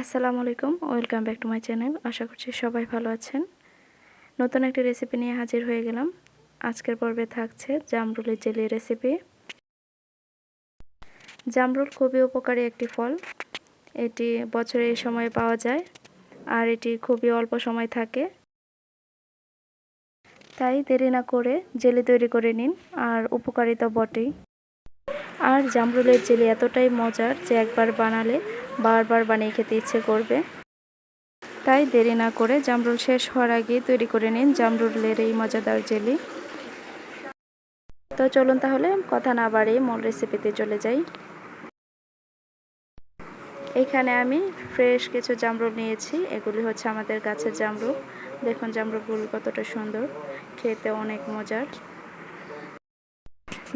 আসসালামু আলাইকুম, welcome back to my channel. আশা করছি সবাই ভালো আছেন। নতুন একটি রেসিপি নিয়ে হাজির হয়ে গেলাম। আজকের পর্বে থাকছে জামরুলের জেলি রেসিপি। জামরুল খুবই উপকারী একটি ফল। এটি বছরে এই সময় পাওয়া যায় আর এটি খুবই অল্প সময় থাকে। তাই দেরি না করে জেলি তৈরি করে নিন আর উপকারিতা বটেই। আর জামরুলের জেলি এতটাই মজার যে একবার বানালে বারবার বানিয়ে খেতে ইচ্ছে করবে। তাই দেরি না করে জামরুল শেষ হওয়ার আগে তৈরি করে নিন জামরুলের এই মজাদার জেলি। তো চলুন তাহলে কথা না বাড়িয়ে মূল রেসিপিতে চলে যাই। এখানে আমি ফ্রেশ কিছু জামরুল নিয়েছি, এগুলি হচ্ছে আমাদের গাছের জামরুল। দেখুন জামরুলগুলো কতটা সুন্দর, খেতে অনেক মজার।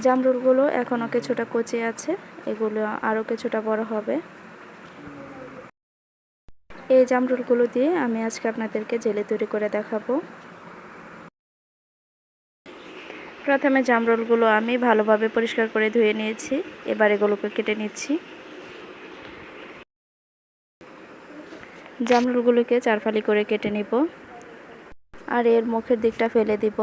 জামরুলগুলো এখনও কিছুটা কচি আছে, এগুলো আরও কিছুটা বড় হবে। এই জামরুলগুলো দিয়ে আমি আজকে আপনাদেরকে জেলে তৈরি করে দেখাবো। প্রথমে জামরুলগুলো আমি ভালোভাবে পরিষ্কার করে ধুয়ে নিয়েছি, এবার এগুলোকে কেটে নিচ্ছি। জামরুলগুলোকে চারফালি করে কেটে নিব, আর এর মুখের দিকটা ফেলে দিব।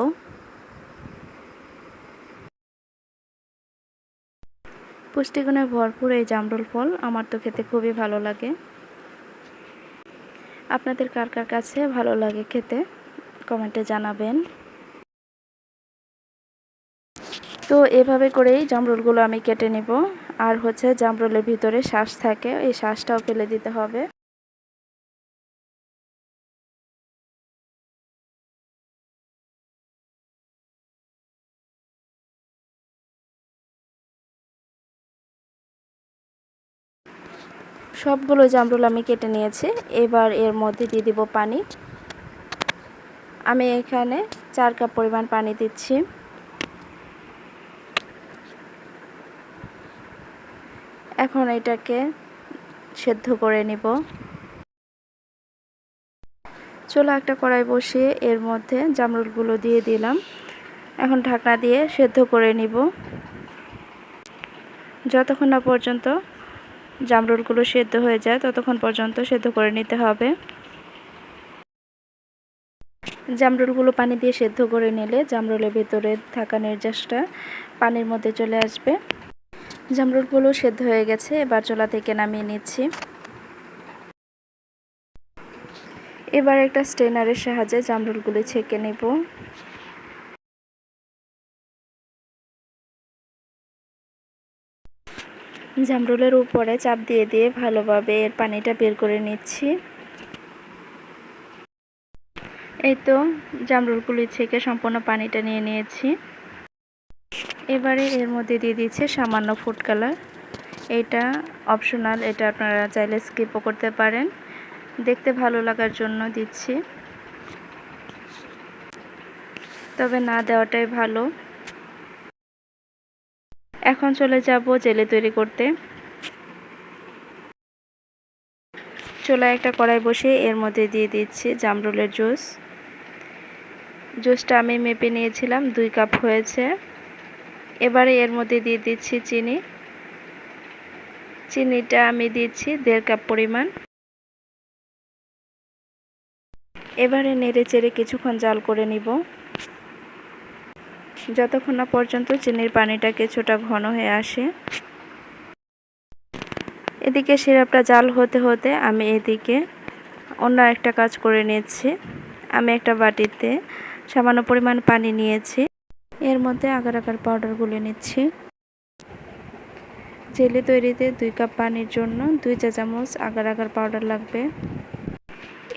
পুষ্টিগুণে ভরপুর এই জামরুল ফল আমার তো খেতে খুবই ভালো লাগে। আপনাদের কার কার কাছে ভালো লাগে খেতে, কমেন্টে জানাবেন। তো এভাবে করেই জামরুলগুলো আমি কেটে নেব। আর হচ্ছে জামরুলের ভিতরে শ্বাস থাকে, এই শ্বাসটাও ফেলে দিতে হবে। সবগুলো জামরুল আমি কেটে নিয়েছি। এবার এর মধ্যে দিয়ে দিব পানি। আমি এখানে চার কাপ পরিমাণ পানি দিচ্ছি। এখন এটাকে সেদ্ধ করে নিব। চলো একটা কড়াই বসিয়ে এর মধ্যে জামরুলগুলো দিয়ে দিলাম। এখন ঢাকনা দিয়ে সেদ্ধ করে নিব। যতক্ষণ না পর্যন্ত জামরুলগুলো সেদ্ধ হয়ে যায়, ততক্ষণ পর্যন্ত সেদ্ধ করে নিতে হবে। জামরুলগুলো পানি দিয়ে সেদ্ধ করে নিলে জামরুলের ভেতরে থাকা নির্যাসটা পানির মধ্যে চলে আসবে। জামরুলগুলো সেদ্ধ হয়ে গেছে, এবার চোলা থেকে নামিয়ে নিচ্ছি। এবার একটা স্টেনারের সাহায্যে জামরুলগুলি ছেঁকে নেব। জামরুলের উপরে চাপ দিয়ে দিয়ে ভালোভাবে এর পানিটা বের করে নিচ্ছি। এই তো জামরুলগুলি ছেঁকে সম্পূর্ণ পানিটা নিয়ে নিয়েছি। এবারে এর মধ্যে দিয়ে দিচ্ছে সামান্য ফুড কালার। এটা অপশনাল, এটা আপনারা চাইলে স্কিপও করতে পারেন। দেখতে ভালো লাগার জন্য দিচ্ছি। তবে না দেওয়াটাই ভালো। এখন চলে যাব জেলে তৈরি করতে। চুলায় একটা কড়াই বসিয়ে এর মধ্যে দিয়ে দিচ্ছি জামরুলের জুস। জুসটা আমি মেপে নিয়েছিলাম, দুই কাপ হয়েছে। এবারে এর মধ্যে দিয়ে দিচ্ছি চিনি। চিনিটা আমি দিচ্ছি দেড় কাপ পরিমাণ। এবারে নেড়ে চেড়ে কিছুক্ষণ জাল করে নিব। যতক্ষণ না পর্যন্ত চিনির পানিটা কিছুটা ঘন হয়ে আসে। এদিকে সিরাপটা জাল হতে হতে আমি এদিকে অন্য একটা কাজ করে নিয়েছি আমি একটা বাটিতে সামান্য পরিমাণ পানি নিয়েছি। এর মধ্যে আগার আগার পাউডার গুলে নিচ্ছি। জেলি তৈরিতে দুই কাপ পানির জন্য দুই চা চামচ আগার আগার পাউডার লাগবে।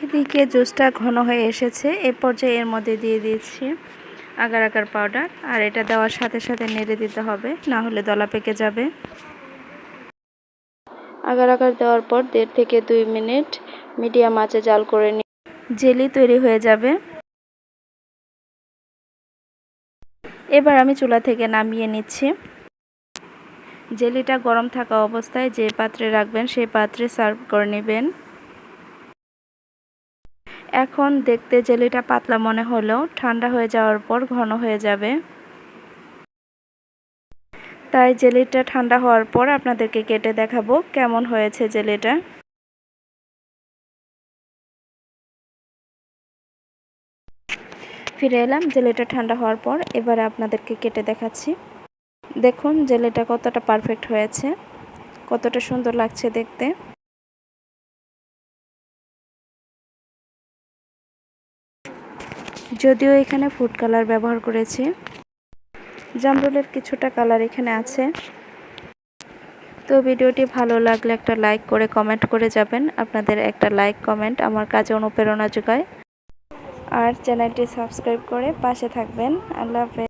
এদিকে জুসটা ঘন হয়ে এসেছে, এ পর্যায়ে এর মধ্যে দিয়ে দিয়েছি আগার আগার পাউডার আর এটা দেওয়ার সাথে সাথে নেড়ে দিতে হবে না হলে দলা পেকে যাবে। আগার আগার দেওয়ার পর দেড় থেকে দুই মিনিট মিডিয়াম আঁচে জাল করে নিয়ে জেলি তৈরি হয়ে যাবে। এবার আমি চুলা থেকে নামিয়ে নিচ্ছি। জেলিটা গরম থাকা অবস্থায় যে পাত্রে রাখবেন সেই পাত্রে সার্ভ করে নেবেন। এখন দেখতে জেলিটা পাতলা মনে হলেও ঠান্ডা হয়ে যাওয়ার পর ঘন হয়ে যাবে। তাই জেলিটা ঠান্ডা হওয়ার পর আপনাদেরকে কেটে দেখাবো কেমন হয়েছে জেলিটা। ফিরে এলাম, জেলেটা ঠান্ডা হওয়ার পর এবারে আপনাদেরকে কেটে দেখাচ্ছি। দেখুন, জেলেটা কতটা পারফেক্ট হয়েছে, কতটা সুন্দর লাগছে দেখতে। যদিও এখানে ফুড কালার ব্যবহার করেছি। জামরুলের কিছুটা কালার এখানে আছে। তো ভিডিওটি ভালো লাগলে একটা লাইক করে কমেন্ট করে যাবেন। আপনাদের একটা লাইক কমেন্ট আমার কাজে অনুপ্রেরণা যোগায়। আর চ্যানেলটি সাবস্ক্রাইব করে পাশে থাকবেন। আল্লাহ হাফেজ।